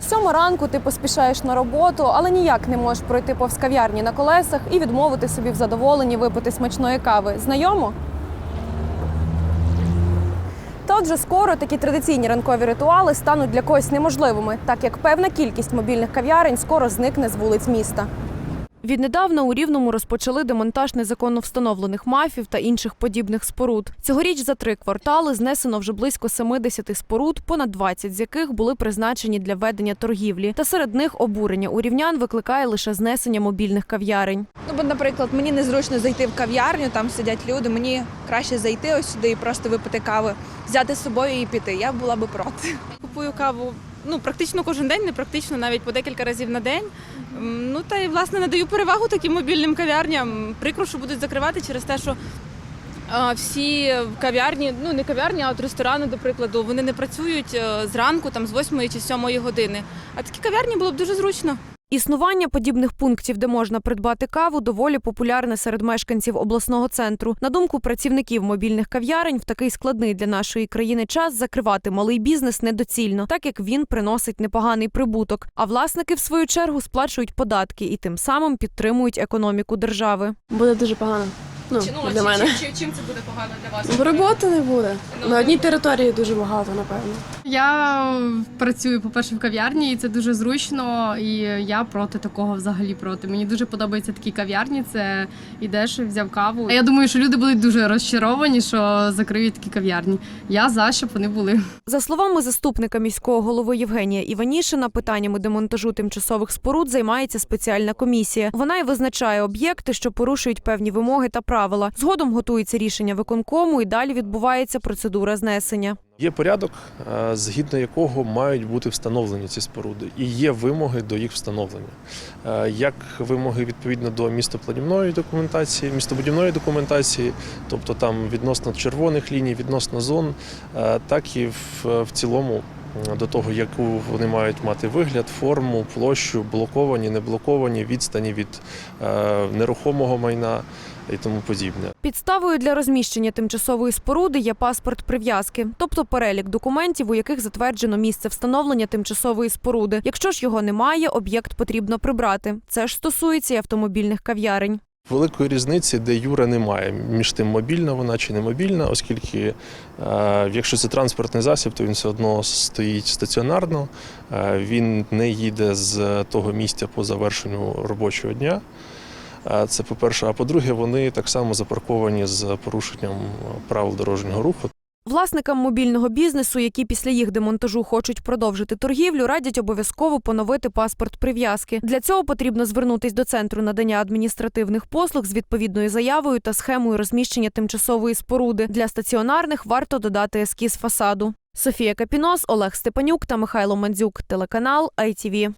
Сьома ранку ти поспішаєш на роботу, але ніяк не можеш пройти повз кав'ярні на колесах і відмовити собі в задоволенні випити смачної кави. Знайомо? Та отже, скоро такі традиційні ранкові ритуали стануть для когось неможливими, так як певна кількість мобільних кав'ярень скоро зникне з вулиць міста. Віднедавна у Рівному розпочали демонтаж незаконно встановлених мафів та інших подібних споруд. Цьогоріч за три квартали знесено вже близько 70 споруд, понад 20 з яких були призначені для ведення торгівлі. Та серед них обурення у рівнян викликає лише знесення мобільних кав'ярень. Ну, бо, наприклад, мені незручно зайти в кав'ярню, там сидять люди. Мені краще зайти ось сюди і просто випити кави, взяти з собою і піти. Я була би проти. Купую каву ну практично кожен день, не практично навіть по декілька разів на день. Ну та й власне надаю перевагу таким мобільним кав'ярням. Прикро, що будуть закривати через те, що всі кав'ярні, ну не кав'ярні, а от ресторани, до прикладу, вони не працюють е, зранку, там з 8 чи 7 години. А такі кав'ярні було б дуже зручно. Існування подібних пунктів, де можна придбати каву, доволі популярне серед мешканців обласного центру. На думку працівників мобільних кав'ярень, в такий складний для нашої країни час закривати малий бізнес недоцільно, так як він приносить непоганий прибуток. А власники, в свою чергу, сплачують податки і тим самим підтримують економіку держави. Буде дуже погано. Ну, для мене. чим це буде погано для вас? Бо роботи не буде. На одній території дуже багато, напевно. Я працюю, по-перше, в кав'ярні, і це дуже зручно. І я проти такого взагалі проти. Мені дуже подобаються такі кав'ярні. Це ідеш, взяв каву. Я думаю, що люди будуть дуже розчаровані, що закриють такі кав'ярні. Я за щоб вони були. За словами заступника міського голови Євгенія Іванішина, питаннями демонтажу тимчасових споруд займається спеціальна комісія. Вона й визначає об'єкти, що порушують певні вимоги та правила. Згодом готується рішення виконкому, і далі відбувається процедура знесення. Є порядок, е, згідно якого мають бути встановлені ці споруди, і є вимоги до їх встановлення, Е, як вимоги відповідно до містопланівної документації, містобудівної документації, тобто там відносно червоних ліній, відносно зон, е, так і в, цілому. До того, яку вони мають мати вигляд, форму, площу, блоковані, не блоковані, відстані від е, нерухомого майна і тому подібне. Підставою для розміщення тимчасової споруди є паспорт прив'язки, тобто перелік документів, у яких затверджено місце встановлення тимчасової споруди. Якщо ж його немає, об'єкт потрібно прибрати. Це ж стосується і автомобільних кав'ярень. Великої різниці, де Юра немає між тим мобільна вона чи не мобільна, оскільки е, якщо це транспортний засіб, то він все одно стоїть стаціонарно, е, він не їде з того місця по завершенню робочого дня. Е, Це по-перше. А по-друге, вони так само запарковані з порушенням правил дорожнього руху. Власникам мобільного бізнесу, які після їх демонтажу хочуть продовжити торгівлю, радять обов'язково поновити паспорт прив'язки. Для цього потрібно звернутись до центру надання адміністративних послуг з відповідною заявою та схемою розміщення тимчасової споруди. Для стаціонарних варто додати ескіз фасаду. Софія Капінос, Олег Степанюк та Михайло Мандзюк. Телеканал ITV.